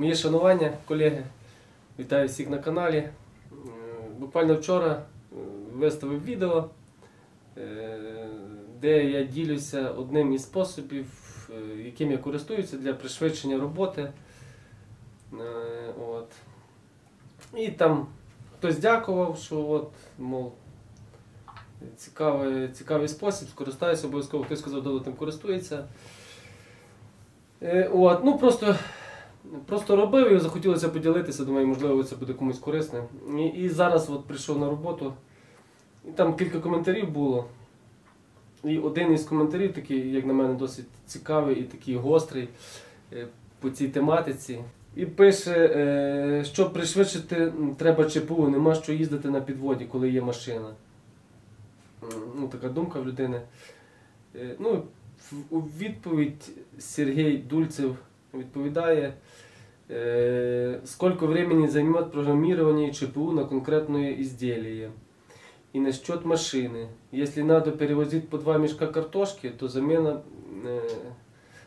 Моє шанування, колеги. Вітаю всіх на каналі. Е, Буквально вчора е, виставив відео, е, де я ділюся одним із способів, яким я користуюся для пришвидшення роботи. От. І там хтось дякував, що от, мов, цікавий, цікавий спосіб, скористаюся обов'язково, хтось сказав, добре тим користується. От, ну просто, просто робив і захотілося поділитися, думаю, можливо, це буде комусь корисним. І, і зараз от прийшов на роботу, і там кілька коментарів було. І один із коментарів, такий, як на мене, досить цікавий і такий гострий е, по цій тематиці. І пише, е, що пришвидшити треба ЧПУ, нема що їздити на підводі, коли є машина. Ну, така думка в людини. Е, Ну, у відповідь Сергій Дульцев відповідає, э, сколько времени займет программирование ЧПУ на конкретное изделие. И насчет машины. Если надо перевозить по два мешка картошки, то замена, э,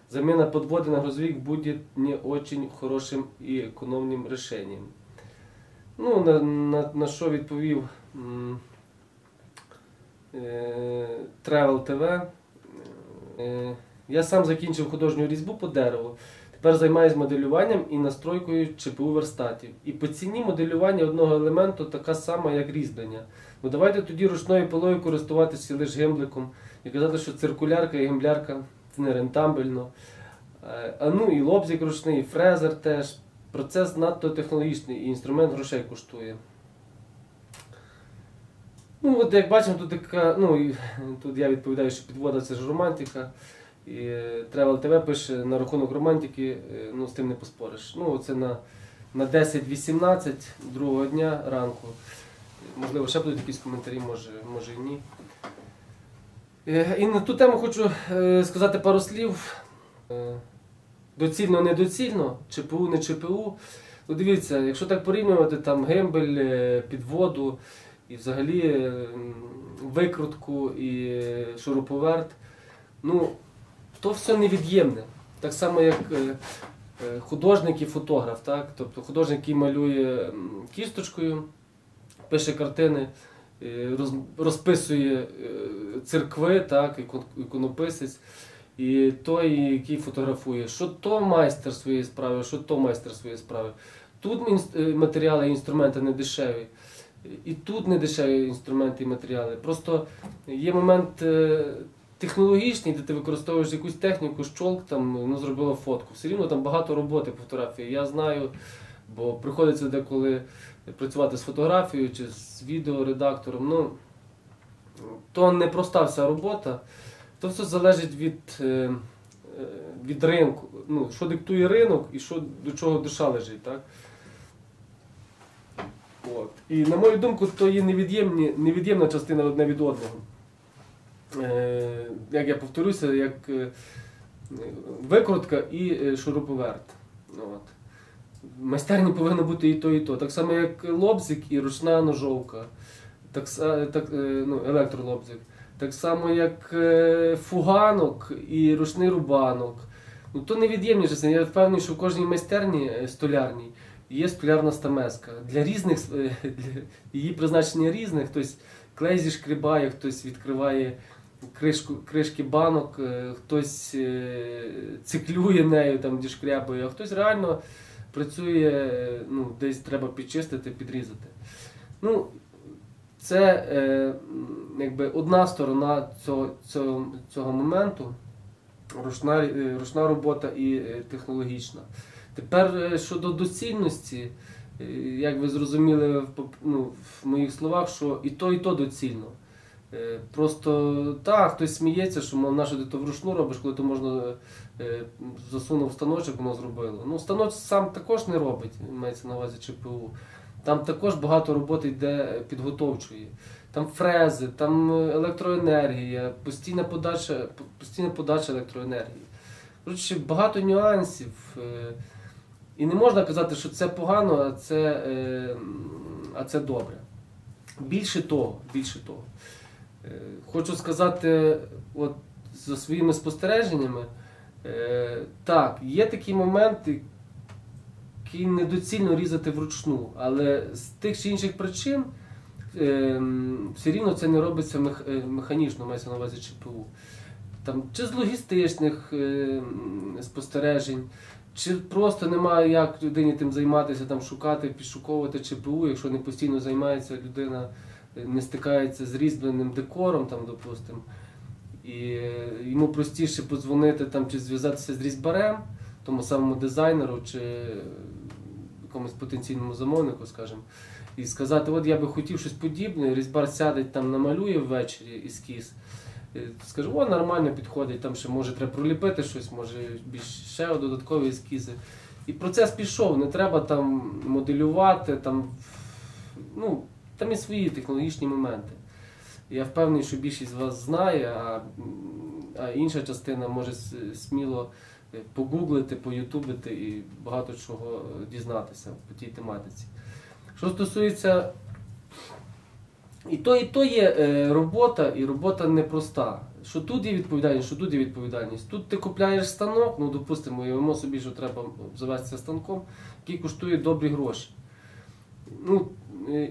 замена подвода на грузовик будет не очень хорошим и экономным решением. Ну, на, на, на що відповів м, е, Travel TV. Е, Я сам закінчив художню різьбу по дереву. Тепер займаюся моделюванням і настройкою ЧПУ верстатів. І по ціні моделювання одного елементу така сама, як різьблення. Ну давайте тоді ручною пилою користуватися лише гембликом і казати, що циркулярка і гемблярка це не рентабельно. Е, А ну і лобзик ручний, і фрезер теж. Процес надто технологічний і інструмент грошей коштує. Ну, от як бачимо, тут така, ну, тут я відповідаю, що підвода це ж романтика. І е, Travel TV пише на рахунок романтики, е, ну з тим не поспориш. Ну, це на, на 10-18 другого дня ранку. Можливо, ще будуть якісь коментарі, може, може і ні. Е, І на ту тему хочу сказати пару слів. Доцільно, недоцільно, ЧПУ, не ЧПУ. Ну, дивіться, якщо так порівнювати там гембель, підводу і взагалі викрутку і шуруповерт, ну, то все невід'ємне. Так само, як е, е, художник і фотограф. Так? Тобто художник, який малює кісточкою, пише картини, е, розписує церкви, так, іконописець. І той, який фотографує, що то майстер своєї справи, що то майстер своєї справи. Тут матеріали і інструменти не дешеві. І тут не дешеві інструменти і матеріали. Просто є момент технологічний, де ти використовуєш якусь техніку, щолк, там, ну, зробила фотку. Все рівно там багато роботи по фотографії. Я знаю, бо приходиться деколи працювати з фотографією чи з відеоредактором. Ну, то не проста вся робота. То все залежить від, е, е, від ринку. Ну, що диктує ринок і що, до чого душа лежить. Так? От. І на мою думку, то є невід'ємна частина одне від одного. Е, як я повторюся, як е, викрутка і е, шуруповерт. От. В майстерні повинно бути і то, і то. Так само, як лобзик і ручна ножовка, так, так, ну, електролобзик. Так само, як фуганок і ручний рубанок. Ну, то невід'ємні частини. Я впевнений, що в кожній майстерні столярній є столярна стамеска. Для різних для її призначення різне. Хтось клей зішкрібає, хтось відкриває кришку, кришки банок, е, хтось е, циклює нею, там дішкрябує, а хтось реально працює, ну, десь треба підчистити, підрізати. Ну, це е, якби одна сторона цього, цього, цього моменту, ручна, е, ручна робота і технологічна. Тепер щодо доцільності, як ви зрозуміли в, ну, в моїх словах, що і то, і то доцільно. Е, Просто так, хтось сміється, що мов, нащо ти то вручну робиш, коли то можна е, засунув станочок, воно зробило. Ну, станоч сам також не робить, мається на увазі ЧПУ. Там також багато роботи йде підготовчої. Там фрези, там електроенергія, постійна подача, постійна подача електроенергії. Коротше, багато нюансів. е, І не можна казати, що це погано, а це, а це добре. Більше того, більше того. Е, Хочу сказати, от за своїми спостереженнями, е, так, є такі моменти, трошки недоцільно різати вручну, але з тих чи інших причин ем, все рівно це не робиться е, механічно, мається на увазі ЧПУ. Там, чи з логістичних ем, спостережень, чи просто немає як людині тим займатися, там шукати, підшуковувати ЧПУ, якщо не постійно займається людина, не стикається з різьбленим декором, там, допустимо. І йому простіше подзвонити там, чи зв'язатися з різьбарем, тому самому дизайнеру, чи якомусь потенційному замовнику, скажімо, і сказати, от я би хотів щось подібне, різьбар сяде там, намалює ввечері ескіз. Скаже, о, нормально підходить, там ще може треба проліпити щось, може більш ще додаткові ескізи. І процес пішов, не треба там моделювати, там, ну, там є свої технологічні моменти. Я впевнений, що більшість з вас знає, а, а інша частина може сміло е, погуглити, поютубити і багато чого е, дізнатися по тій тематиці. Що стосується. І то, і то є е, робота, і робота непроста. Що тут є відповідальність, що тут є відповідальність. Тут ти купляєш станок, ну допустимо, уявимо собі, що треба завестися станком, який коштує добрі гроші. Ну,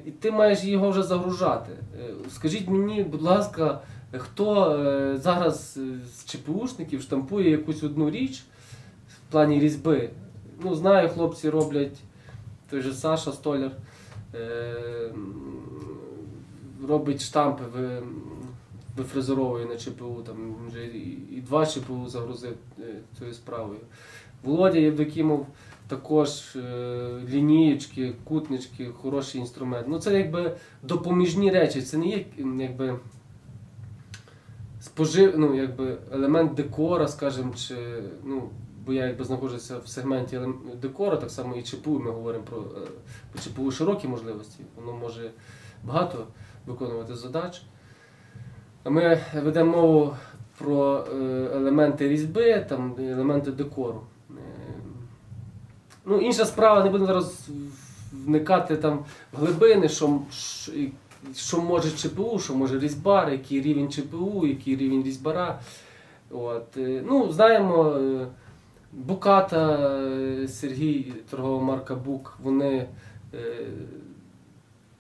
і ти маєш його вже загружати. Е, Скажіть мені, будь ласка, хто е, зараз е, з ЧПУшників штампує якусь одну річ в плані різьби? Ну, знаю, хлопці роблять той же Саша Столяр. Е, робить штампи, ви, вифрезеровує на ЧПУ, там вже і, два ЧПУ загрузив е, цією справою. Володя Євдокімов також е, лінієчки, кутнички, хороший інструмент. Ну це якби допоміжні речі, це не є якби спожив, ну, якби елемент декора, скажімо, чи ну. Бо я якби знаходжуся в сегменті декора, так само і ЧПУ, ми говоримо про, е, ЧПУ широкі можливості. Воно може багато виконувати задач. А Ми ведемо мову про е, елементи різьби, там, елементи декору. Ну, інша справа, не будемо зараз вникати там в глибини, що, що, може ЧПУ, що може різьбар, який рівень ЧПУ, який рівень різьбара. От. е, Ну, знаємо, е, Буката, е, Сергій, торгова марка Бук, вони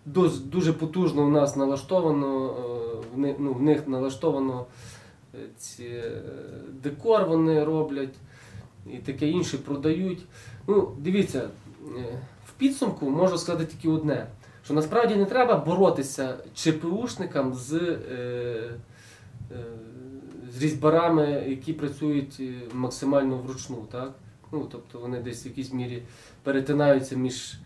дуже, потужно у нас налаштовано, ну, в них налаштовано ці, декор вони роблять і таке інше продають. Ну, дивіться, е, в підсумку можу сказати тільки одне: що насправді не треба боротися ЧПУшникам з, е, е, з різьбарами, які працюють е, максимально вручну. Так? Ну, тобто вони десь в якійсь мірі перетинаються між.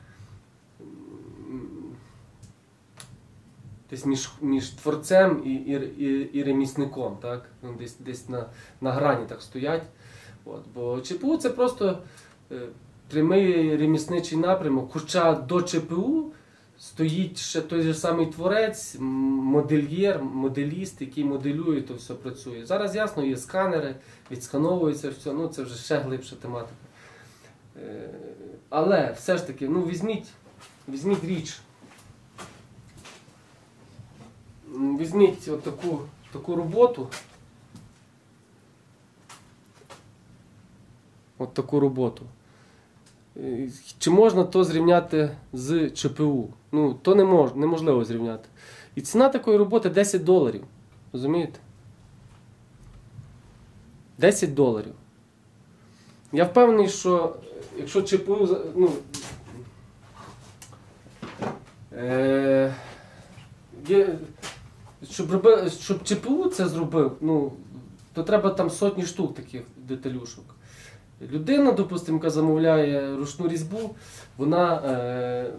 Десь між, між творцем і, і, і, і ремісником, так? Десь, десь на, на грані так стоять. От, бо ЧПУ це просто е, прямий ремісничий напрямок, хоча до ЧПУ стоїть ще той же самий творець, модельєр, моделіст, який моделює, то все працює. Зараз ясно, є сканери, відскановується все, ну це вже ще глибша тематика. Е, але все ж таки, ну візьміть, візьміть річ. Візьміть от таку, таку роботу. От таку роботу. Е, Чи можна то зрівняти з ЧПУ? Ну, то не мож, неможливо зрівняти. І ціна такої роботи 10 доларів. Розумієте? 10 доларів. Я впевнений, що якщо ЧПУ. Ну, е, щоб, роби, щоб ЧПУ це зробив, ну, то треба там сотні штук таких деталюшок. Людина, допустимо, яка замовляє ручну різьбу, вона е,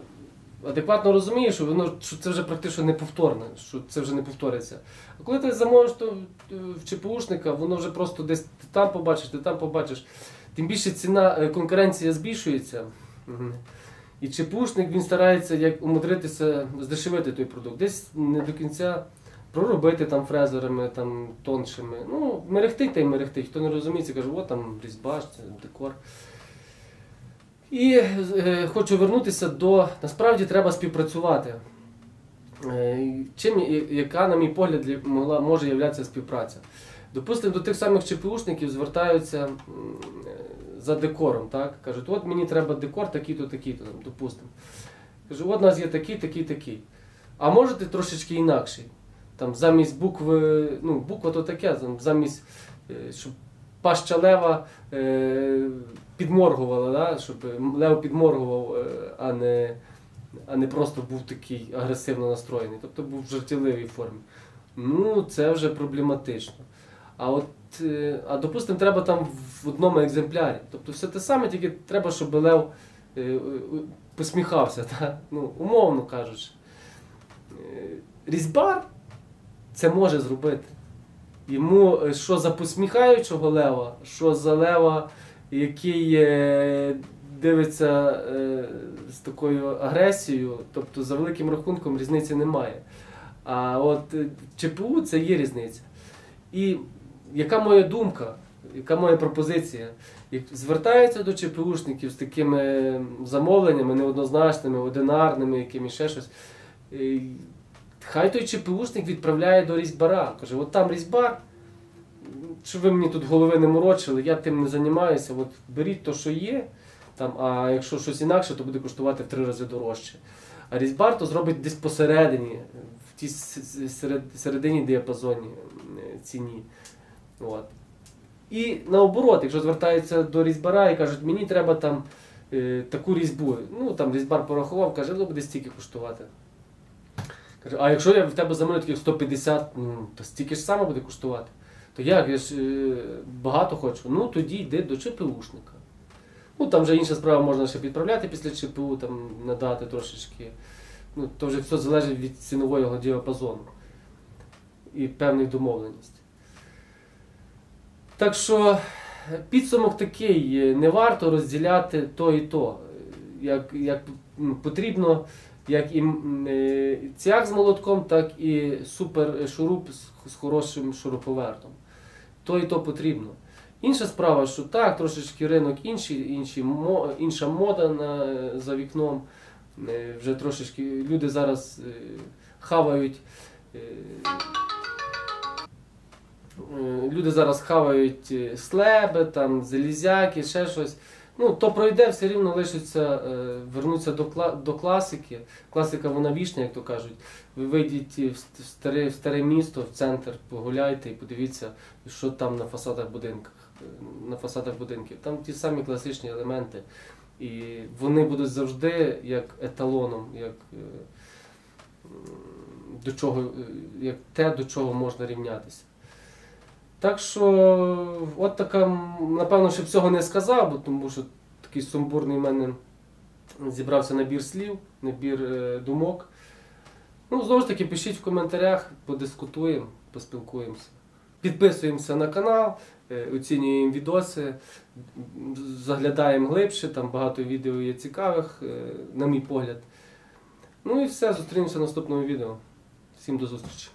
адекватно розуміє, що воно що це вже практично неповторне, що це вже не повториться. А коли ти замовиш то е, в ЧПУшника, воно вже просто десь ти там побачиш, ти там побачиш. Тим більше ціна е, конкуренція збільшується. І ЧПУшник він старається як умудритися здешевити той продукт. Десь не до кінця проробити там фрезерами там, тоншими. Ну, мерехтить та й мерехтить. Хто не розуміється, каже, от там різьба, декор. І е, хочу вернутися до. Насправді треба співпрацювати. Е, чим, яка, на мій погляд, могла, може являтися співпраця? Допустимо, до тих самих ЧПУшників звертаються е, за декором, так? Кажуть, от мені треба декор такий-то, такий-то, допустимо. Кажу, от у нас є такий, такий, такий. А можете трошечки інакший? Там замість букви, ну, буква то таке, там, замість, е, щоб паща лева е, підморгувала, да? щоб лев підморгував, е, а, не, а не просто був такий агресивно настроєний, тобто був в жартівливій формі. Ну, це вже проблематично. А от, е, а допустимо, треба там в одному екземплярі. Тобто все те саме, тільки треба, щоб лев посміхався, та? ну, умовно кажучи. Різьбар це може зробити. Йому е, що за посміхаючого лева, що за лева, який е, дивиться е, з такою агресією, тобто за великим рахунком різниці немає. А от е, ЧПУ це є різниця. І яка моя думка, яка моя пропозиція? Як звертаються до ЧПУшників з такими замовленнями неоднозначними, одинарними, якими ще щось. Хай той ЧПУшник відправляє до різьбара. Каже, от там різьбар, щоб ви мені тут голови не морочили, я тим не займаюся. От беріть то, що є, там, а якщо щось інакше, то буде коштувати в три рази дорожче. А різьбар то зробить десь посередині, в тій середині діапазоні е, ціні. От. І наоборот, якщо звертаються до різьбара і кажуть, мені треба там е, таку різьбу. Ну там різьбар порахував, каже, ну буде стільки коштувати. А якщо я в тебе замовлю таких 150, ну, то стільки ж саме буде коштувати. То як, я ж е, багато хочу. Ну тоді йди до ЧПУшника. Ну там вже інша справа можна ще підправляти після ЧПУ, там надати трошечки. Ну, то вже все залежить від цінового діапазону і певних домовленостей. Так що підсумок такий, не варто розділяти то і то. Як, як потрібно, як і е, з молотком, так і супер шуруп з, хорошим шуруповертом. То і то потрібно. Інша справа, що так, трошечки ринок інший, інші, інша мода на, за вікном. Е, Вже трошечки люди зараз е, хавають. Люди зараз хавають слеби, там, залізяки, ще щось. Ну, то пройде, все рівно лишиться, е, вернуться до, до класики. Класика вона вічна, як то кажуть. Ви вийдіть в старе, в старе місто, в центр, погуляйте і подивіться, що там на фасадах будинках, е, на фасадах будинків. Там ті самі класичні елементи. І вони будуть завжди як еталоном, як, е, до чого, як те, до чого можна рівнятися. Так що, от така, напевно, ще всього не сказав, бо тому що такий сумбурний в мене зібрався набір слів, набір е, думок. Ну, знову ж таки, пишіть в коментарях, подискутуємо, поспілкуємося. Підписуємося на канал, е, оцінюємо відоси, заглядаємо глибше, там багато відео є цікавих, е, на мій погляд. Ну і все, зустрінемося в наступному відео. Всім до зустрічі!